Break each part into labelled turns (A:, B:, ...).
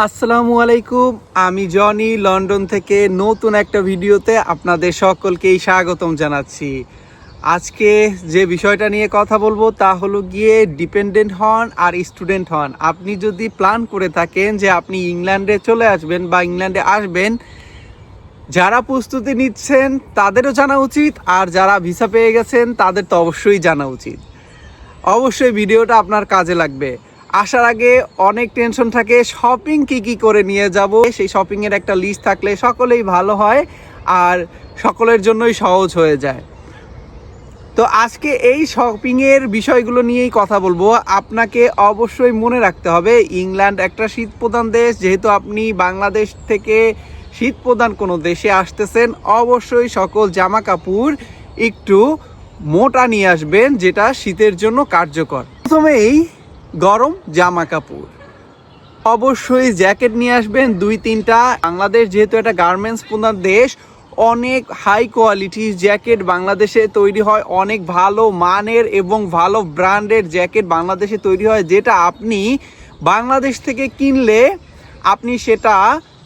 A: আসসালামু আলাইকুম, আমি জনি, লন্ডন থেকে নতুন একটা ভিডিওতে আপনাদের সকলকেই স্বাগতম জানাচ্ছি। আজকে যে বিষয়টা নিয়ে কথা বলব তা হলো গিয়ে ডিপেন্ডেন্ট হন আর স্টুডেন্ট হন। আপনি যদি প্ল্যান করে থাকেন যে আপনি ইংল্যান্ডে চলে আসবেন বা ইংল্যান্ডে আসবেন, যারা প্রস্তুতি নিচ্ছেন তাদেরও জানা উচিত আর যারা ভিসা পেয়ে গেছেন তাদের তো অবশ্যই জানা উচিত। অবশ্যই ভিডিওটা আপনার কাজে লাগবে। আসার আগে অনেক টেনশন থাকে শপিং কি কি করে নিয়ে যাব? সেই শপিং এর একটা লিস্ট থাকলে সকলেই ভালো হয় আর সকলের জন্যই সহজ হয়ে যায়। তো আজকে এই শপিং এর বিষয়গুলো নিয়েই কথা বলব। আপনাকে অবশ্যই মনে রাখতে হবে, ইংল্যান্ড একটা শীত প্রধান দেশ। যেহেতু আপনি বাংলাদেশ থেকে শীত প্রধান কোনো দেশে আসতেছেন, অবশ্যই সকল জামা কাপড় একটু মোটা নিয়ে আসবেন, যেটা শীতের জন্য কার্যকর। প্রথমেই গরম জামা কাপড়। অবশ্যই জ্যাকেট নিয়ে আসবেন দুই তিনটা। বাংলাদেশ যেহেতু একটা গার্মেন্টস প্রধান দেশ, অনেক হাই কোয়ালিটি জ্যাকেট বাংলাদেশে তৈরি হয়। অনেক ভালো মানের এবং ভালো ব্র্যান্ডের জ্যাকেট বাংলাদেশে তৈরি হয়, যেটা আপনি বাংলাদেশ থেকে কিনলে আপনি সেটা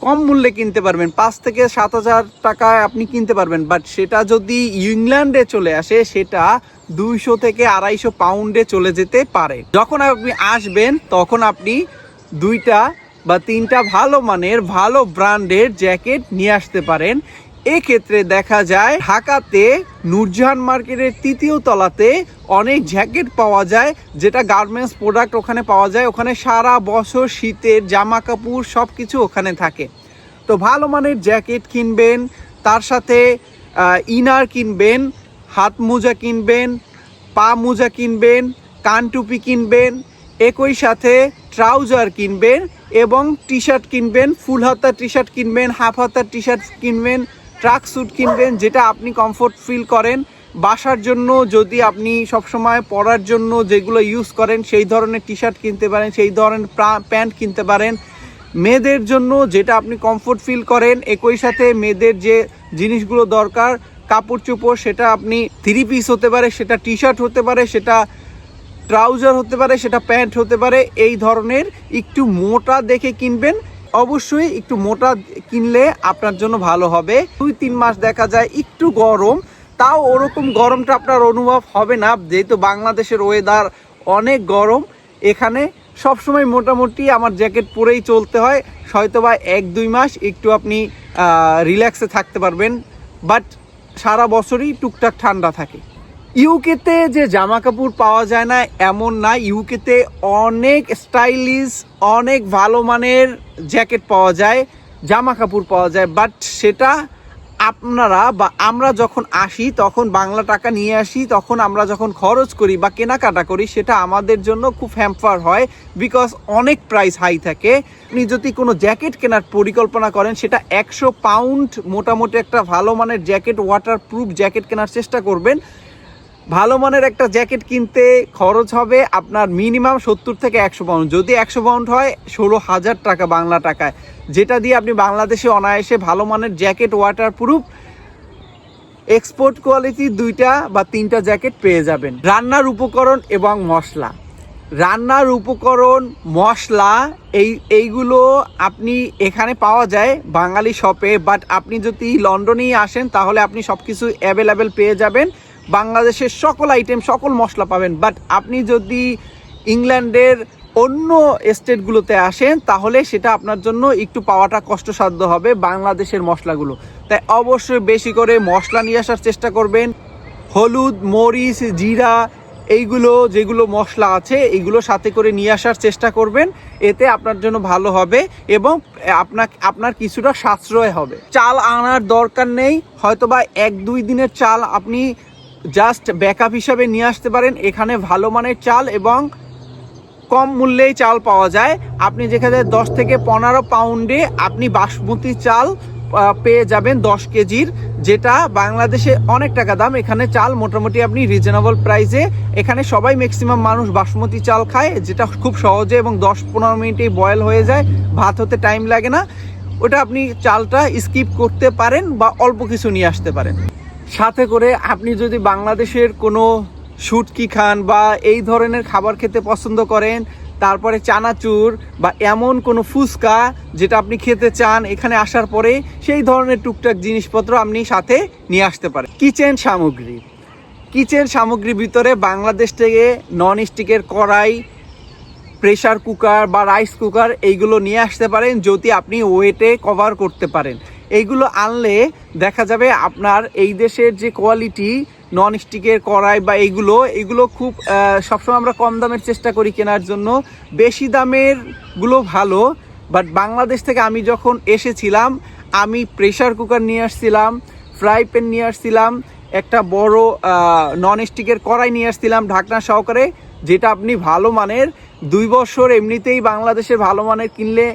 A: কম মূল্যে কিনতে পারবেন। পাঁচ থেকে সাত হাজার টাকায় আপনি কিনতে পারবেন। বাট সেটা যদি ইংল্যান্ডে চলে আসে, সেটা দুইশো থেকে আড়াইশো পাউন্ডে চলে যেতে পারে। যখন আপনি আসবেন, তখন আপনি দুইটা বা তিনটা ভালো মানের, ভালো ব্র্যান্ডের জ্যাকেট নিয়ে আসতে পারেন। এক্ষেত্রে দেখা যায়, ঢাকাতে, নূরজাহান মার্কেটের তৃতীয় তলাতে অনেক জ্যাকেট পাওয়া যায়, যেটা গার্মেন্টস প্রোডাক্ট ওখানে পাওয়া যায়। ওখানে সারা বছর শীতের জামা কাপড় সব কিছু ওখানে থাকে। তো ভালো মানের জ্যাকেট কিনবেন, তার সাথে ইনার কিনবেন হাত মোজা কিনবেন, পা মোজা কিনবেন, কান টুপি কিনবেন, একই সাথে ট্রাউজার কিনবেন এবং টি শার্ট কিনবেন, ফুল হাতা টি শার্ট কিনবেন, হাফ হাতা টি শার্ট কিনবেন, ট্রাক স্যুট কিনবেন, যেটা আপনি কমফোর্ট ফিল করেন। বাসার জন্য যদি আপনি সবসময় পরার জন্য যেগুলো ইউজ করেন, সেই ধরনের টি শার্ট কিনতে পারেন, সেই ধরনের প্যান্ট কিনতে পারেন। মেয়েদের জন্য যেটা আপনি কমফোর্ট ফিল করেন, একই সাথে মেয়েদের যে জিনিসগুলো দরকার কাপড় চোপড় সেটা আপনি থ্রি পিস হতে পারে, সেটা টি শার্ট হতে পারে, সেটা ট্রাউজার হতে পারে, সেটা প্যান্ট হতে পারে, এই ধরনের একটু মোটা দেখে কিনবেন। অবশ্যই একটু মোটা কিনলে আপনার জন্য ভালো হবে। দুই তিন মাস দেখা যায় একটু গরম, তাও ওরকম গরমটা আপনার অনুভব হবে না। যেহেতু বাংলাদেশের ওয়েদার অনেক গরম, এখানে সবসময় মোটামুটি আমার জ্যাকেট পরেই চলতে হয়। হয়তো বা এক দুই মাস একটু আপনি রিল্যাক্সে থাকতে পারবেন। বাট সারা বছরই টুকটাক ঠান্ডা থাকে। ইউকেতে যে জামা কাপড় পাওয়া যায় না, এমন না। ইউকেতে অনেক স্টাইলিশ, অনেক ভালো মানের জ্যাকেট পাওয়া যায় জামা কাপড় পাওয়া যায়, বাট সেটা আপনারা বা আমরা যখন আসি, তখন বাংলা টাকা নিয়ে আসি, তখন আমরা যখন খরচ করি বা কেনাকাটা করি, সেটা আমাদের জন্য খুব হ্যাম্পার হয় বিকজ অনেক প্রাইস হাই থাকে। আপনি যদি কোনো জ্যাকেট কেনার পরিকল্পনা করেন, সেটা একশো পাউন্ড মোটামুটি একটা ভালো মানের জ্যাকেট ওয়াটার প্রুফ জ্যাকেট কেনার চেষ্টা করবেন। ভালো মানের একটা জ্যাকেট কিনতে খরচ হবে আপনার মিনিমাম সত্তর থেকে একশো পাউন্ড। যদি একশো পাউন্ড হয়, ষোলো হাজার টাকা বাংলা টাকায়। যেটা দিয়ে আপনি বাংলাদেশে অনায়াসে ভালো মানের jacket water proof export quality দুইটা বা তিনটা জ্যাকেট পেয়ে যাবেন। রান্নার উপকরণ এবং মশলা। রান্নার উপকরণ, মশলা, এই, এইগুলো আপনি এখানে পাওয়া যায় বাঙালি শপে বাট আপনি যদি লন্ডনেই আসেন, তাহলে আপনি সব কিছু অ্যাভেলেবেল পেয়ে যাবেন। বাংলাদেশের সকল আইটেম সকল মশলা পাবেন। বাট আপনি যদি ইংল্যান্ডের অন্য স্টেটগুলোতে আসেন, তাহলে সেটা আপনার জন্য একটু পাওয়াটা কষ্টসাধ্য হবে বাংলাদেশের মশলাগুলো। তাই অবশ্যই বেশি করে মশলা নিয়ে আসার চেষ্টা করবেন। হলুদ, মরিচ, জিরা, এইগুলো যেগুলো মশলা আছে এইগুলো সাথে করে নিয়ে আসার চেষ্টা করবেন। এতে আপনার জন্য ভালো হবে এবং আপনার আপনার কিছুটা সাশ্রয় হবে। চাল আনার দরকার নেই। হয়তোবা এক দুই দিনের চাল আপনি জাস্ট ব্যাকআপ হিসাবে নিয়ে আসতে পারেন। এখানে ভালো মানের চাল এবং কম মূল্যেই চাল পাওয়া যায়। আপনি যেখানে দশ থেকে পনেরো পাউন্ডে আপনি বাসমতি চাল পেয়ে যাবেন দশ কেজির, যেটা বাংলাদেশে অনেক টাকা দাম। এখানে চাল মোটামুটি আপনি রিজনেবল প্রাইসে এখানে সবাই ম্যাক্সিমাম মানুষ বাসমতি চাল খায়, যেটা খুব সহজে এবং দশ পনেরো মিনিটেই বয়েল হয়ে যায়। ভাত হতে টাইম লাগে না। ওটা আপনি চালটা স্কিপ করতে পারেন বা অল্প কিছু নিয়ে আসতে পারেন। সাথে করে আপনি যদি বাংলাদেশের কোনো শুটকি খান বা এই ধরনের খাবার খেতে পছন্দ করেন, তারপরে চানাচুর বা এমন কোনো ফুচকা যেটা আপনি খেতে চান এখানে আসার পরে সেই ধরনের টুকটাক জিনিসপত্র আপনি সাথে নিয়ে আসতে পারেন। কিচেন সামগ্রী। কিচেন সামগ্রীর ভিতরে বাংলাদেশ থেকে নন স্টিকের কড়াই প্রেসার কুকার বা রাইস কুকার এইগুলো নিয়ে আসতে পারেন, যদি আপনি ওয়েটে কভার করতে পারেন। এইগুলো আনলে দেখা যাবে আপনার এই দেশের যে কোয়ালিটি নন স্টিকের কড়াই বা এইগুলো এগুলো খুব সবসময় আমরা কম দামের চেষ্টা করি কেনার জন্য। বেশি দামেরগুলো ভালো বাট বাংলাদেশ থেকে আমি যখন এসেছিলাম, আমি প্রেসার কুকার নিয়ে আসছিলাম ফ্রাই প্যান নিয়ে আসছিলাম, একটা বড় নন স্টিকের কড়াই নিয়ে আসছিলাম ঢাকনা সহকারে, যেটা আপনি ভালো মানের, দুই বছর এমনিতেই বাংলাদেশের ভালো মানের কিনলে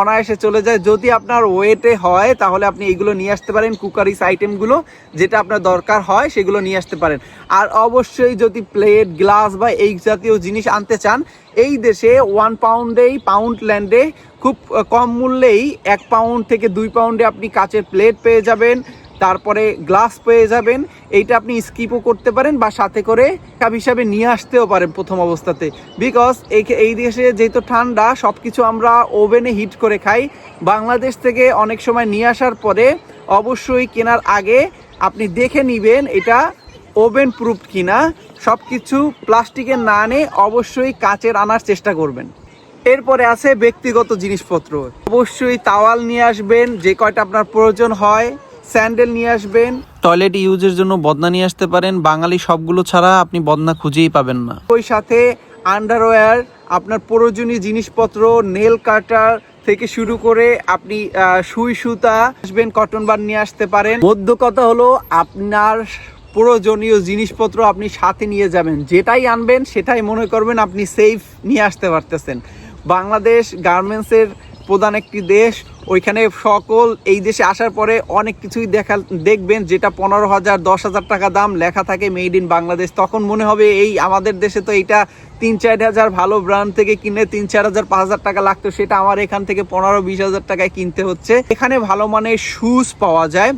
A: অনায়াসে চলে যায়। যদি আপনার ওয়েটে হয়, তাহলে আপনি এগুলো নিয়ে আসতে পারেন, কুকারিস আইটেমগুলো, যেটা আপনার দরকার হয়, সেগুলো নিয়ে আসতে পারেন। আর অবশ্যই যদি প্লেট, গ্লাস বা এই জাতীয় জিনিস আনতে চান, এই দেশে ওয়ান পাউন্ডেই পাউন্ড ল্যান্ডে খুব কম মূল্যেই এক পাউন্ড থেকে দুই পাউন্ডে আপনি কাচের প্লেট পেয়ে যাবেন। তারপরে গ্লাস পেয়ে যাবেন। এইটা আপনি স্কিপও করতে পারেন বা সাথে করে কাপ হিসাবে নিয়ে আসতেও পারেন প্রথম অবস্থাতে। বিকজ এই এই দেশে যেহেতু ঠান্ডা সব কিছু আমরা ওভেনে হিট করে খাই। বাংলাদেশ থেকে অনেক সময় নিয়ে আসার পরে অবশ্যই কেনার আগে আপনি দেখে নেবেন এটা ওভেন প্রুফ কিনা। সব কিছু প্লাস্টিকের না আনে অবশ্যই কাচের আনার চেষ্টা করবেন। এরপরে আছে ব্যক্তিগত জিনিসপত্র। অবশ্যই তাওয়াল নিয়ে আসবেন, যে কয়টা আপনার প্রয়োজন হয়। স্যান্ডেল নিয়ে আসবেন।
B: টয়লেট ইউজের জন্য বদনা নিয়ে আসতে পারেন। বাঙালি সবগুলো ছাড়া আপনি বদনা খুঁজেই পাবেন না।
A: ওই সাথে আন্ডারওয়্যার আপনার প্রয়োজনীয় জিনিসপত্র নেল কাটার থেকে শুরু করে আপনি সুই সুতা আসবেন কটন বার নিয়ে আসতে পারেন। মধ্য কথা হলো আপনার প্রয়োজনীয় জিনিসপত্র আপনি সাথে নিয়ে যাবেন। যেটাই আনবেন সেটাই মনে করবেন আপনি সেফ নিয়ে আসতে পারতেছেন। বাংলাদেশ গার্মেন্টসের প্রধান একটি দেশ। ওইখানে সকল এই দেশে আসার পরে অনেক কিছুই দেখা দেখবেন যেটা পনেরো হাজার, দশ হাজার টাকা দাম লেখা থাকে মেড ইন বাংলাদেশ। তখন মনে হবে এই আমাদের দেশে তো এইটা তিন চার হাজার ভালো ব্র্যান্ড থেকে কিনে তিন চার হাজার, পাঁচ হাজার টাকা লাগতো, সেটা আমার এখান থেকে পনেরো, বিশ হাজার টাকায় কিনতে হচ্ছে। এখানে ভালো মানের শুজ পাওয়া যায়।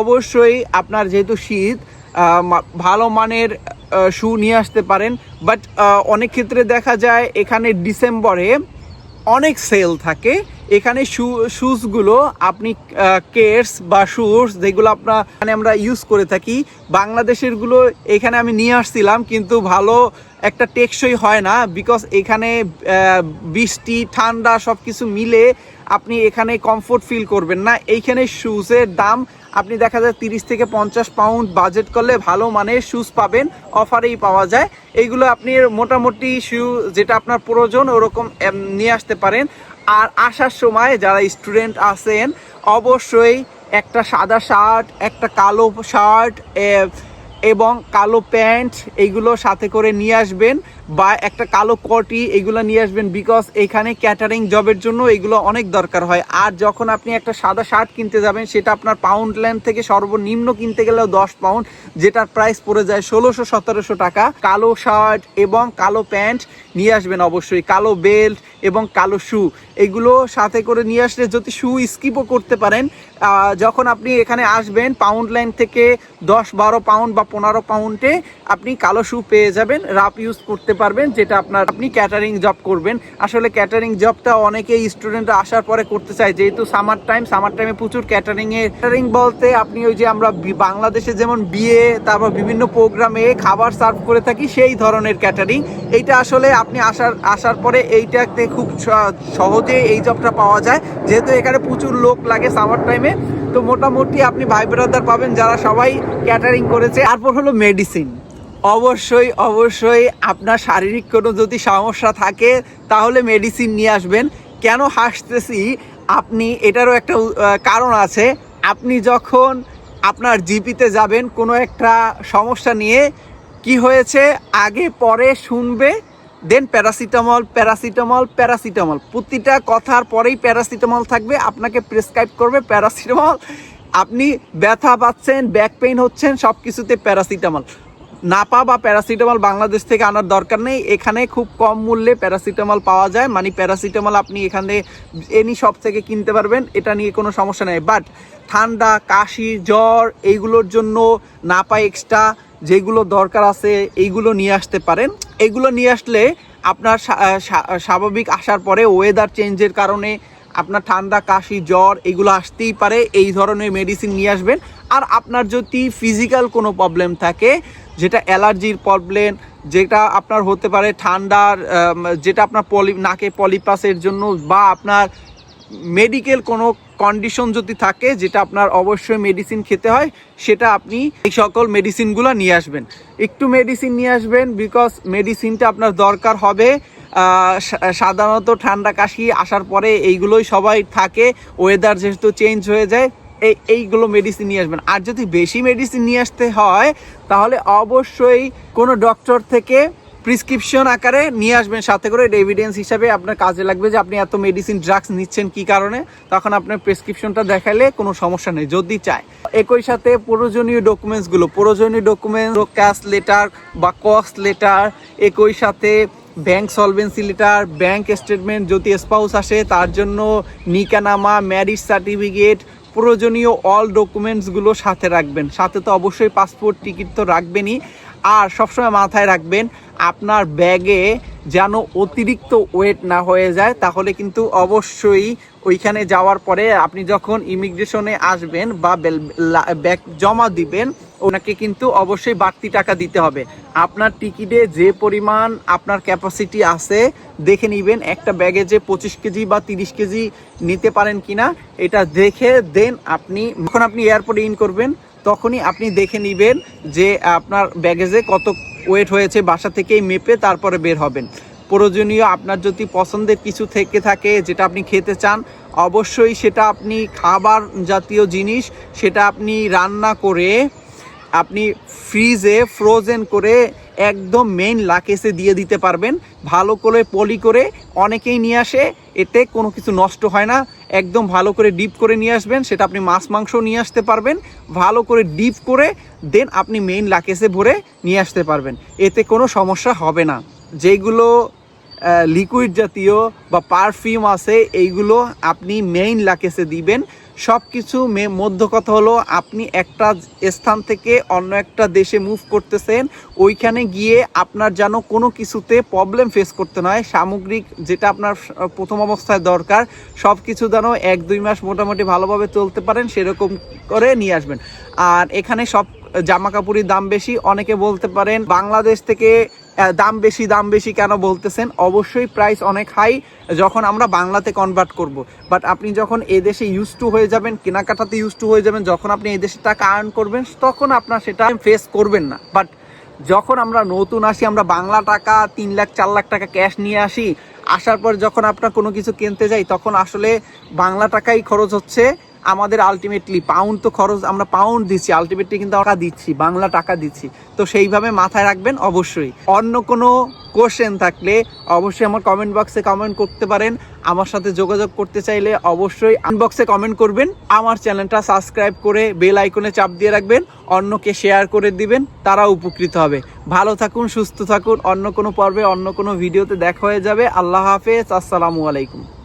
A: অবশ্যই আপনার যেহেতু শীত ভালো মানের শু নিয়ে আসতে পারেন। বাট অনেক ক্ষেত্রে দেখা যায় এখানে ডিসেম্বরে অনেক সেল থাকে। এখানে শু শুজগুলো আপনি কেটস বা শুজ যেগুলো আপনার মানে আমরা ইউজ করে থাকি। বাংলাদেশেরগুলো এখানে আমি নিয়ে আসছিলাম, কিন্তু ভালো একটা টেকসই হয় না বিকজ এখানে বৃষ্টি, ঠান্ডা সব কিছু মিলে আপনি এখানে কমফোর্ট ফিল করবেন না। এইখানে শুজের দাম আপনি দেখা যায় তিরিশ থেকে পঞ্চাশ পাউন্ড বাজেট করলে ভালো মানের শুজ পাবেন অফারেই পাওয়া যায়। এইগুলো আপনি মোটামুটি শু যেটা আপনার প্রয়োজন, ওরকম নিয়ে আসতে পারেন। আর আসার সময় যারা স্টুডেন্ট আছেন, অবশ্যই একটা সাদা শার্ট একটা কালো শার্ট এবং কালো প্যান্ট এইগুলো সাথে করে নিয়ে আসবেন। বা একটা কালো কটি এগুলো নিয়ে আসবেন বিকজ এখানে ক্যাটারিং জবের জন্য এগুলো অনেক দরকার হয়। আর যখন আপনি একটা সাদা শার্ট কিনতে যাবেন, সেটা আপনার পাউন্ড ল্যান্ড থেকে সর্বনিম্ন কিনতে গেলেও দশ পাউন্ড যেটার প্রাইস পড়ে যায় ষোলোশো সতেরোশো টাকা। কালো শার্ট এবং কালো প্যান্ট নিয়ে আসবেন অবশ্যই। কালো বেল্ট এবং কালো শু এগুলো সাথে করে নিয়ে আসলে যদি শু স্কিপও করতে পারেন যখন আপনি এখানে আসবেন পাউন্ড লাইন থেকে দশ বারো পাউন্ড বা পনেরো পাউন্ডে আপনি কালো শু পেয়ে যাবেন। রাপ ইউজ করতে পারবেন, যেটা আপনার আপনি ক্যাটারিং জব করবেন। আসলে ক্যাটারিং জবটা অনেকেই স্টুডেন্টরা আসার পরে করতে চায়। যেহেতু সামার টাইম সামার টাইমে প্রচুর ক্যাটারিং এ ক্যাটারিং বলতে আপনি ওই যে আমরা বাংলাদেশে যেমন বিয়ে, তারপর বিভিন্ন প্রোগ্রামে খাবার সার্ভ করে থাকি, সেই ধরনের ক্যাটারিং এইটা আসলে আপনি আসার আসার পরে এইটাতে খুব সহজে এই জবটা পাওয়া যায়। যেহেতু এখানে প্রচুর লোক লাগে সামার টাইমে তো মোটামুটি আপনি ভাই ব্রাদার পাবেন যারা সবাই ক্যাটারিং করেছে। তারপর হলো মেডিসিন অবশ্যই অবশ্যই আপনার শারীরিক কোনো যদি সমস্যা থাকে, তাহলে মেডিসিন নিয়ে আসবেন। কেন হাসতেছি? আপনি, এটারও একটা কারণ আছে। আপনি যখন আপনার জিপিতে যাবেন কোনো একটা সমস্যা নিয়ে, কি হয়েছে? আগে, পরে শুনবে, দেন প্যারাসিটামল প্যারাসিটামল প্যারাসিটামল। প্রতিটা কথার পরেই প্যারাসিটামল থাকবে, আপনাকে প্রেসক্রাইব করবে প্যারাসিটামল। আপনি ব্যথা পাচ্ছেন ব্যাক পেইন হচ্ছেন সব কিছুতে প্যারাসিটামল। নাপা বা প্যারাসিটামল বাংলাদেশ থেকে আনার দরকার নেই। এখানে খুব কম মূল্যে প্যারাসিটামল পাওয়া যায়। মানে প্যারাসিটামল আপনি এখানে এনি শপ থেকে কিনতে পারবেন, এটা নিয়ে কোনো সমস্যা নেই। বাট ঠান্ডা, কাশি, জ্বর, এইগুলোর জন্য নাপা এক্সট্রা যেগুলো দরকার আছে, এইগুলো নিয়ে আসতে পারেন। এইগুলো নিয়ে আসলে আপনার স্বা- স্বা- স্বাভাবিক আসার পরে ওয়েদার চেঞ্জের কারণে আপনার ঠান্ডা, কাশি, জ্বর এগুলো আসতেই পারে। এই ধরনের মেডিসিন নিয়ে আসবেন। আর আপনার যদি ফিজিক্যাল কোনো প্রবলেম থাকে যেটা অ্যালার্জির প্রবলেম যেটা আপনার হতে পারে ঠান্ডার যেটা আপনার পলি, নাকে পলিপাসের জন্য বা আপনার মেডিকেল কোনো কন্ডিশন যদি থাকে, যেটা আপনার অবশ্যই মেডিসিন খেতে হয়, সেটা আপনি এই সকল মেডিসিনগুলো নিয়ে আসবেন। একটু মেডিসিন নিয়ে আসবেন বিকজ মেডিসিনটা আপনার দরকার হবে। সাধারণত ঠান্ডা কাশি আসার পরে এইগুলোই সবাই থাকে। ওয়েদার যেহেতু চেঞ্জ হয়ে যায় এই, এইগুলো মেডিসিন নিয়ে আসবেন। আর যদি বেশি মেডিসিন নিয়ে আসতে হয়, তাহলে অবশ্যই কোনো ডক্টর থেকে প্রিসক্রিপশন আকারে নিয়ে আসবেন। সাথে করে এভিডেন্স হিসাবে আপনার কাজে লাগবে যে আপনি এত মেডিসিন ড্রাগস নিচ্ছেন কি কারণে। তখন আপনার প্রেসক্রিপশনটা দেখালে কোনো সমস্যা নেই, যদি চায়। একই সাথে প্রয়োজনীয় ডকুমেন্টসগুলো প্রয়োজনীয় ডকুমেন্ট ক্যাশ লেটার বা কস্ট লেটার একই সাথে bank solvency letter bank statement যদি স্পাউস আসে, তার জন্য নিকানামা ম্যারিজ সার্টিফিকেট প্রয়োজনীয় অল ডকুমেন্টসগুলো সাথে রাখবেন। সাথে তো অবশ্যই পাসপোর্ট টিকিট তো রাখবেনই। আর সবসময় মাথায় রাখবেন, আপনার ব্যাগে যেন অতিরিক্ত ওয়েট না হয়ে যায়, তাহলে কিন্তু অবশ্যই ওইখানে যাওয়ার পরে আপনি যখন ইমিগ্রেশনে আসবেন বা ব্যাগ জমা দিবেন, ওনাকে কিন্তু অবশ্যই বাড়তি টাকা দিতে হবে। আপনার টিকিটে যে পরিমাণ আপনার ক্যাপাসিটি আছে, দেখে নেবেন একটা ব্যাগে যে পঁচিশ কেজি বা তিরিশ কেজি নিতে পারেন কিনা। এটা দেখে দেন আপনি, যখন আপনি এয়ারপোর্টে ইন করবেন, তখনই আপনি দেখে নেবেন যে আপনার ব্যাগেজে কত ওয়েট হয়েছে, বাসা থেকেই মেপে তারপরে বের হবেন। প্রয়োজনীয় আপনার যদি পছন্দের কিছু থেকে থাকে যেটা আপনি খেতে চান, অবশ্যই সেটা আপনি খাবার জাতীয় জিনিস সেটা আপনি রান্না করে আপনি ফ্রিজে ফ্রোজেন করে একদম মেইন লাকেসে দিয়ে দিতে পারবেন। ভালো করে পলি করে অনেকেই নিয়ে আসে, এতে কোনো কিছু নষ্ট হয় না। একদম ভালো করে ডিপ করে নিয়ে আসবেন, সেটা আপনি মাছ মাংস নিয়ে আসতে পারবেন। ভালো করে ডিপ করে দেন আপনি মেইন লাকেসে ভরে নিয়ে আসতে পারবেন। এতে কোনো সমস্যা হবে না। যেগুলো লিকুইড জাতীয় বা পারফিউম আছে, এইগুলো আপনি মেইন লাকেসে দিবেন। সব কিছু মে- মধ্য কথা হলো আপনি একটা স্থান থেকে অন্য একটা দেশে মুভ করতেছেন, ওইখানে গিয়ে আপনার যেন কোনো কিছুতে প্রবলেম ফেস করতে নয় সামগ্রিক যেটা আপনার প্রথম অবস্থায় দরকার সব কিছু যেন এক দুই মাস মোটামুটি ভালোভাবে চলতে পারেন, সেরকম করে নিয়ে আসবেন। আর এখানে সব জামা কাপড়ের দাম বেশি, অনেকে বলতে পারেন বাংলাদেশ থেকে দাম বেশি দাম বেশি কেন বলতেছেন? অবশ্যই প্রাইস অনেক হাই যখন আমরা বাংলাতে কনভার্ট করব। বাট আপনি যখন এদেশে ইউজ টু হয়ে যাবেন, কেনাকাটাতে ইউজ টু হয়ে যাবেন, যখন আপনি এদেশে টাকা আর্ন করবেন, তখন আপনার সেটা ফেস করবেন না। বাট যখন আমরা নতুন আসি, আমরা বাংলা টাকা, তিন লাখ, চার লাখ টাকা ক্যাশ নিয়ে আসি, আসার পর যখন আপনার কোনো কিছু কিনতে যাই, তখন আসলে বাংলা টাকাই খরচ হচ্ছে আমাদের আলটিমেটলি পাউন্ড তো খরচ, আমরা পাউন্ড দিচ্ছি আলটিমেটলি কিন্তু টাকা দিচ্ছি, বাংলা টাকা দিচ্ছি। তো সেইভাবে মাথায় রাখবেন অবশ্যই। অন্য কোনো কোশ্চেন থাকলে অবশ্যই আমার কমেন্ট বক্সে কমেন্ট করতে পারেন। আমার সাথে যোগাযোগ করতে চাইলে অবশ্যই আনবক্সে কমেন্ট করবেন। আমার চ্যানেলটা সাবস্ক্রাইব করে বেল আইকনে চাপ দিয়ে রাখবেন। অন্যকে শেয়ার করে দিবেন তারা উপকৃত হবে। ভালো থাকুন, সুস্থ থাকুন। অন্য কোনো পর্বে, অন্য কোনো ভিডিওতে দেখা হয়ে যাবে। আল্লাহ হাফেজ। আসসালামু আলাইকুম।